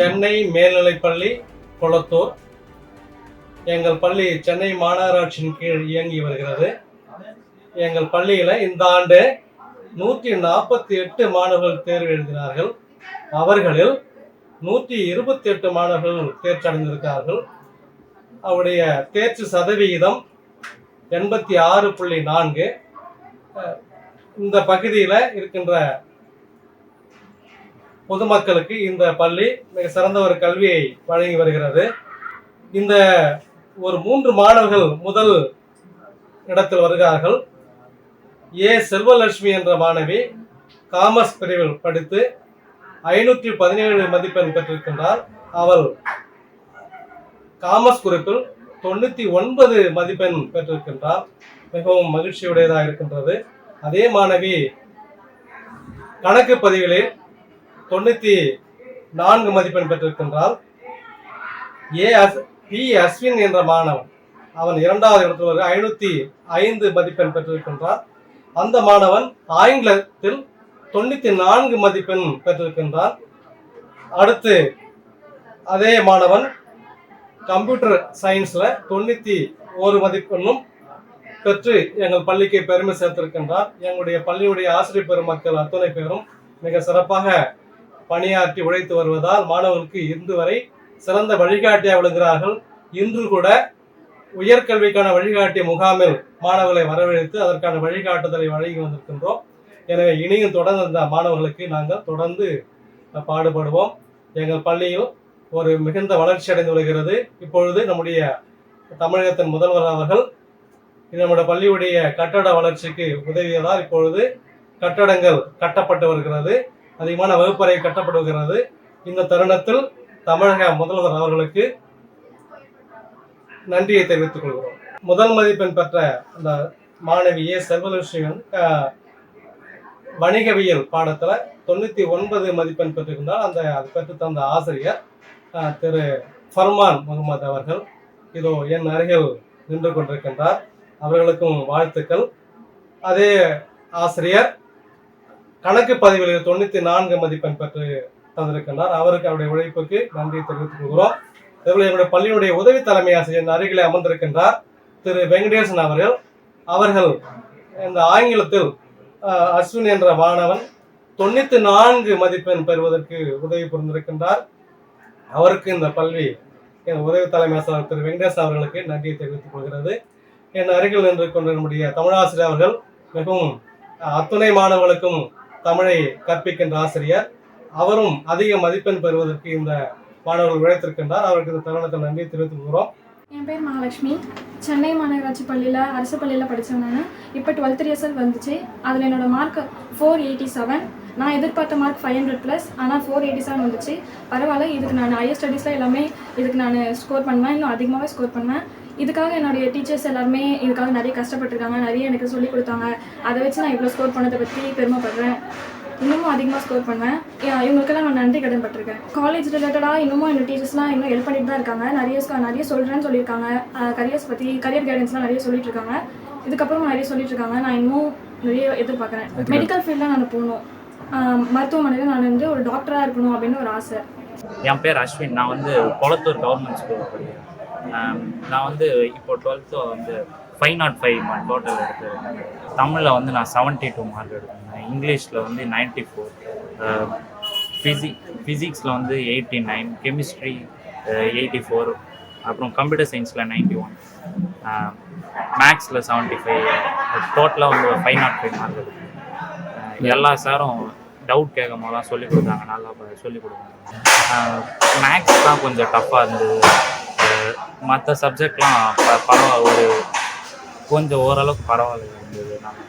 சென்னை மேல்நிலைப்பள்ளி கொளத்தூர். எங்கள் பள்ளி சென்னை மாநகராட்சியின் கீழ் இயங்கி வருகிறது. எங்கள் பள்ளியில் இந்த ஆண்டு நூற்றி நாற்பத்தி எட்டு மாணவர்கள் தேர்வு எழுதினார்கள். அவர்களில் நூற்றி இருபத்தி எட்டு மாணவர்கள் தேர்ச்சி அடைந்திருக்கிறார்கள் அவருடைய தேர்ச்சி சதவிகிதம் எண்பத்தி ஆறு புள்ளி நான்கு. இந்த பகுதியில் இருக்கின்ற பொதுமக்களுக்கு இந்த பள்ளி மிக சிறந்த ஒரு கல்வியை வழங்கி வருகிறது. இந்த ஒரு மூன்று மாணவர்கள் முதல் இடத்தில் வருகிறார்கள். ஏ. செல்வலட்சுமி என்ற மாணவி காமர்ஸ் பிரிவில் படித்து ஐநூற்றி பதினேழு மதிப்பெண் பெற்றிருக்கின்றார் அவள் காமர்ஸ் குறிப்பில் தொண்ணூற்றி ஒன்பது மதிப்பெண் பெற்றிருக்கின்றார் மிகவும் மகிழ்ச்சியுடையதாக இருக்கின்றது. அதே மாணவி கணக்கு பதிவிலே தொண்ணூற்றி நான்கு மதிப்பெண் பெற்றிருக்கின்றால் ஏ அஸ் பி அஸ்வின் என்ற மாணவன் அவன் இரண்டாவது இடத்தில் வருகிற ஐநூற்றி ஐந்து மதிப்பெண் பெற்றிருக்கின்றார் அந்த மாணவன் ஆங்கிலத்தில் தொண்ணூற்றி நான்கு மதிப்பெண் பெற்றிருக்கின்றார் அடுத்து அதே மாணவன் கம்ப்யூட்டர் சயின்ஸில் தொண்ணூற்றி ஒரு மதிப்பெண்ணும் பெற்று எங்கள் பள்ளிக்கு பெருமை சேர்த்திருக்கின்றார் எங்களுடைய பள்ளியுடைய ஆசிரியர் பெருமக்கள் அத்துணை பேரும் மிக சிறப்பாக பணியாற்றி உழைத்து வருவதால் மாணவர்களுக்கு இன்று வரை சிறந்த வழிகாட்டியாக விளங்குகிறார்கள் இன்று கூட உயர்கல்விக்கான வழிகாட்டி முகாமில் மாணவர்களை வரவழைத்து அதற்கான வழிகாட்டுதலை வழங்கி வந்திருக்கின்றோம். எனவே இனியும் தொடர்ந்து இந்த மாணவர்களுக்கு நாங்கள் தொடர்ந்து பாடுபடுவோம். எங்கள் பள்ளியில் ஒரு மிகுந்த வளர்ச்சி அடைந்து வருகிறது. இப்பொழுது நம்முடைய தமிழகத்தின் முதல்வர் அவர்கள் நம்முடைய பள்ளியுடைய கட்டட வளர்ச்சிக்கு உதவியதால் இப்பொழுது கட்டடங்கள் கட்டப்பட்டு வருகிறது. அதிகமான வகுப்பறை கட்டப்படுகிறது. இந்த தருணத்தில் தமிழக முதல்வர் அவர்களுக்கு நன்றியை தெரிவித்துக் கொள்கிறோம். முதல் மதிப்பெண் பெற்ற அந்த மாணவி ஏ. செல்வலட்சுமன் வணிகவியல் பாடத்துல தொண்ணூத்தி ஒன்பது மதிப்பெண் பெற்றிருந்தால் அந்த அது பெற்று தந்த ஆசிரியர் திரு ஃபர்மான் முகமது அவர்கள் இதோ என் அருகில் நின்று கொண்டிருக்கின்றார். அவர்களுக்கும் வாழ்த்துக்கள். அதே ஆசிரியர் கணக்கு பதிவில் தொண்ணூத்தி நான்கு மதிப்பெண் பெற்று தந்திருக்கின்றார். அவருக்கு அவருடைய உழைப்புக்கு நன்றியை தெரிவித்துக் கொள்கிறோம். அதேபோல எங்களுடைய பள்ளியுடைய உதவி தலைமை ஆசிரியர் அருகிலே அமர்ந்திருக்கின்றார் திரு வெங்கடேசன் அவர்கள். அவர்கள் இந்த ஆங்கிலத்தில் அஸ்வின் என்ற மாணவன் தொண்ணூத்தி நான்கு மதிப்பெண் பெறுவதற்கு உதவி புரிந்திருக்கின்றார். அவருக்கு இந்த பள்ளி என் உதவி தலைமை ஆசிரியர் திரு வெங்கடேசன் அவர்களுக்கு நன்றியை தெரிவித்துக் கொள்கிறது. என் அருகில் நின்று கொண்ட நம்முடைய தமிழாசிரியர் அவர்கள் மிகவும் அத்துணை மாணவர்களுக்கும் தமிழை கற்பிக்கின்ற ஆசிரியர். அவரும் அதிக மதிப்பெண் பெறுவதற்கு இந்த மாணவர்கள் உழைத்திருக்கின்றார். அவருக்கு இந்த தருணத்தை நன்றி தெரிவித்துக் கொள்கிறோம். என் பேர் மகாலட்சுமி சென்னை மாநகராட்சி பள்ளியில் அரசு பள்ளியில் படித்தேன் நான். இப்போ டுவெல்த் ரிசல்ட் வந்துச்சு. அதில் என்னோட மார்க் ஃபோர் எயிட்டி செவன் நான் எதிர்பார்த்த மார்க் ஃபைவ் ஹண்ட்ரட் ப்ளஸ் ஆனால் ஃபோர் எயிட்டி செவன் வந்துச்சு. பரவாயில்ல இதுக்கு நான் ஹையர் ஸ்டடீஸில் எல்லாமே இதுக்கு நான் ஸ்கோர் பண்ணுவேன். இன்னும் அதிகமாகவே ஸ்கோர் பண்ணுவேன். இதுக்காக என்னுடைய டீச்சர்ஸ் எல்லாருமே இதுக்காக நிறைய கஷ்டப்பட்டிருக்காங்க நிறைய எனக்கு சொல்லிக் கொடுத்தாங்க. அதை வச்சு நான் இவ்வளோ ஸ்கோர் பண்ணதை பற்றி பெருமைப்படுறேன். இன்னமும் அதிகமாக ஸ்கோர் பண்ணுவேன். இவங்களுக்கெல்லாம் நான் நன்றி கடன் பட்டிருக்கேன். காலேஜ் ரிலேட்டடாக இன்னமும் என்னோட டீச்சர்ஸ்லாம் இன்னும் ஹெல்ப் பண்ணிட்டு தான் இருக்காங்க. நிறைய நிறைய சொல்கிறேன்னு சொல்லியிருக்காங்க. கரியர்ஸ் பற்றி கரியர் கைடன்ஸ்லாம் நிறைய சொல்லிட்டு இருக்காங்க. இதுக்கப்புறம் நிறைய சொல்லிட்டு இருக்காங்க. நான் இன்னும் நிறைய எதிர்பார்க்குறேன். மெடிக்கல் ஃபீல்டில் நான் போகணும். மருத்துவமனையில் நான் வந்து ஒரு டாக்டராக இருக்கணும் அப்படின்னு ஒரு ஆசை. என் பேர் அஸ்வின். நான் வந்து கொளத்தூர் கவர்மெண்ட் ஸ்கூல் படிக்கிறேன். நான் வந்து இப்போ டுவெல்த்து வந்து ஃபைவ் நாட் ஃபைவ் டோட்டல் எடுத்திருக்கேன் தமிழில் வந்து நான் செவன்ட்டி டூ மார்க் எடுத்திருந்தேன். இங்கிலீஷில் வந்து நைன்ட்டி ஃபோர் ஃபிசிக் ஃபிசிக்ஸில் வந்து eighty nine chemistry eighty four அப்புறம் கம்ப்யூட்டர் சயின்ஸில் நைன்ட்டி ஒன் மேக்ஸில் செவன்ட்டி ஃபைவ் டோட்டலாக வந்து ஃபைவ் நாட் ஃபைவ் மார்க் எடுத்தேன் எல்லா சாரும் டவுட் கேட்கும் போதெல்லாம் சொல்லிக் கொடுத்தாங்க நல்லா சொல்லிக் கொடுத்தாங்க. மேக்ஸ் தான் கொஞ்சம் டஃப்பாக இருந்தது. மற்ற சப்ஜெக்ட்லாம் பரவாயில்ல ஒரு கொஞ்சம் ஓரளவுக்கு பரவாயில்ல. இருந்தது நான்